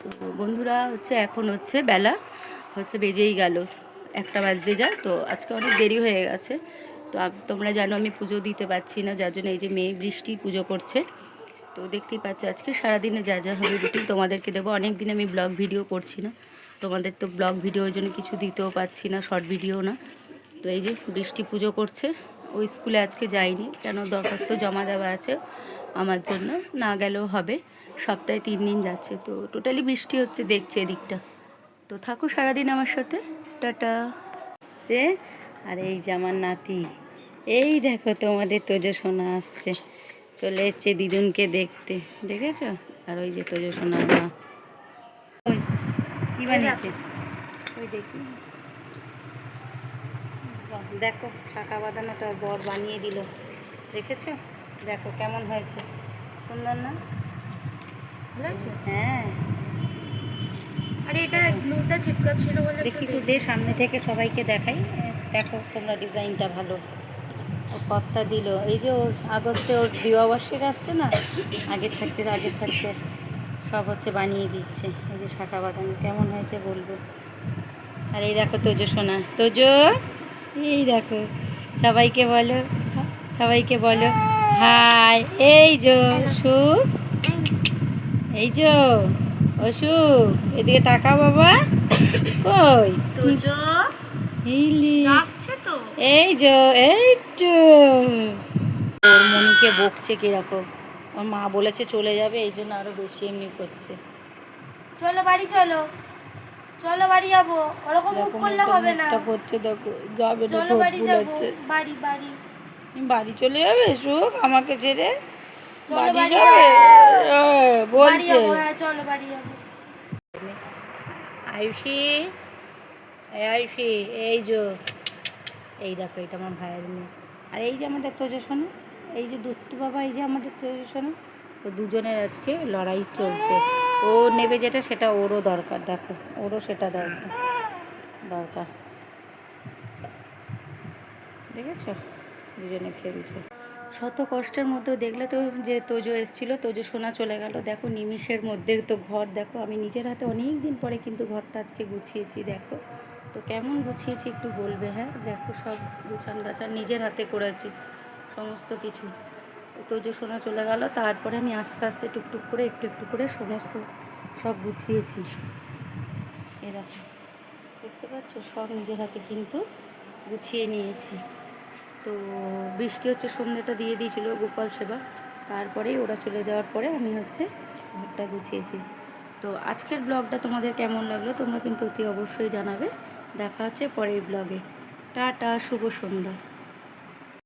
তো বন্ধুরা হচ্ছে এখন হচ্ছে বেলা, হচ্ছে বেজেই গেল, একটা বাজতে যায়। তো আজকে অনেক দেরি হয়ে গেছে। তো তোমরা জানো আমি পুজো দিতে পারছি না, যার জন্য এই যে মেয়ে বৃষ্টি পুজো করছে। তো দেখতেই পাচ্ছ আজকে সারাদিনে যা যা হবে রুটিন তোমাদেরকে দেবো। অনেক দিন আমি ব্লগ ভিডিও করছি না। তোমাদের তো ব্লগ ভিডিওর জন্য কিছু দিতেও পাচ্ছি না শর্ট ভিডিও না। তো এই যে বৃষ্টি পুজো করছে, ওই স্কুলে আজকে যাইনি। কেন দরখাস্ত জমা দেওয়া আছে আমার জন্য, না গেলেও হবে। সপ্তাহে তিন দিন যাচ্ছে, তো টোটালি বৃষ্টি হচ্ছে, দেখছে এদিকটা। তো থাকো সারাদিন আমার সাথে, টাটা। যে আর এই যে আমার নাতি, এই দেখো তোমাদের তোজো সোনা আসছে। চলে এসছে দিদুনকে দেখতে, দেখেছ? আর ওই যে তোজো সোনা মা। ওই, কি বানিয়েছে? ওই দেখি। দেখো, শাখা বাঁধানোটা বর বানিয়ে দিল। দেখেছ? দেখো কেমন হয়েছে। সুন্দর না? ভালো আছে? হ্যাঁ। আরে এটা গ্লুটা বলে দেখি একটু দে সামনে থেকে সবাইকে দেখাই। দেখো তোমরা ডিজাইনটা ভালো। কর্তা দিল। এই যে ওর আগস্টে ওর বিবাহবার্ষিক আসছে না? আগের থাকতে আগের থাকতে সব হচ্ছে বানিয়ে দিচ্ছে। এই যে শাখা বাগান কেমন হয়েছে বলব? আর এই দেখো তোজো সোনা। তোজো এই দেখো। সবাইকে বলো সবাইকে বলো। হাই এই যো সুখ। এই যো অসুখ এদিকে তাকাও বাবা। কই? তোজো এইলি ডাকছে তো। এই যো এই তো। ওর মনিকে বকছে কীরকম? ওর মা বলেছে চলে যাবে এই জন্য আরও বেশি এমনি করছে। চলো বাড়ি চলো। চলো বাড়ি যাব। ওরকম মুখ করলে হবে না। করছে দেখো যাবে না চলো বাড়ি যাব। বাড়ি বাড়ি। বাড়ি চলে যাবে সুখ আমাকে ছেড়ে বাড়ি যাবে। বলছে হ্যাঁ চলো বাড়ি যাব। আয়ুষি এই আয়ুষি এই যে এই দেখো এটা আমার ভাইয়ের মেয়ে। আর এই যে আমাদের তোজসোনা এই যে দুত্তু বাবা এই যে আমাদের তোজসোনা তো দুজনের আজকে লড়াই চলছে। ও নেবে যেটা সেটা ওরও দরকার দেখো ওরও সেটা দরকার দরকার। দেখেছ? দুজনে খেলছে। শত কষ্টের মধ্যেও দেখলে তো যে তোজো এসেছিল, তোজো সোনা চলে গেল। দেখো নিমিষের মধ্যে তো ঘর, দেখো আমি নিজের হাতে অনেক দিন পরে কিন্তু ঘরটা আজকে গুছিয়েছি, দেখো। তো কেমন গুছিয়েছি একটু বলবে হ্যাঁ? দেখো সব গুছান গাছান নিজের হাতে করেছি, সমস্ত কিছু। তোজো সোনা চলে গেল, তারপরে আমি আস্তে আস্তে টুকটুক করে, একটু একটু করে সমস্ত সব গুছিয়েছি। এরকম দেখতে পাচ্ছ? সব নিজের হাতে কিন্তু গুছিয়ে নিয়েছি। তো বৃষ্টি হচ্ছে, সন্ধ্যেটা দিয়ে দিয়েছিল গোপাল সেবা। তারপরেই ওরা চলে যাওয়ার পরে আমি হচ্ছে ঘরটা গুছিয়েছি। তো আজকের ব্লগটা তোমাদের কেমন লাগল তোমরা কিন্তু অতি অবশ্যই জানাবে। দেখা হচ্ছে পরের ব্লগে। টাটা, শুভ সন্ধ্যা।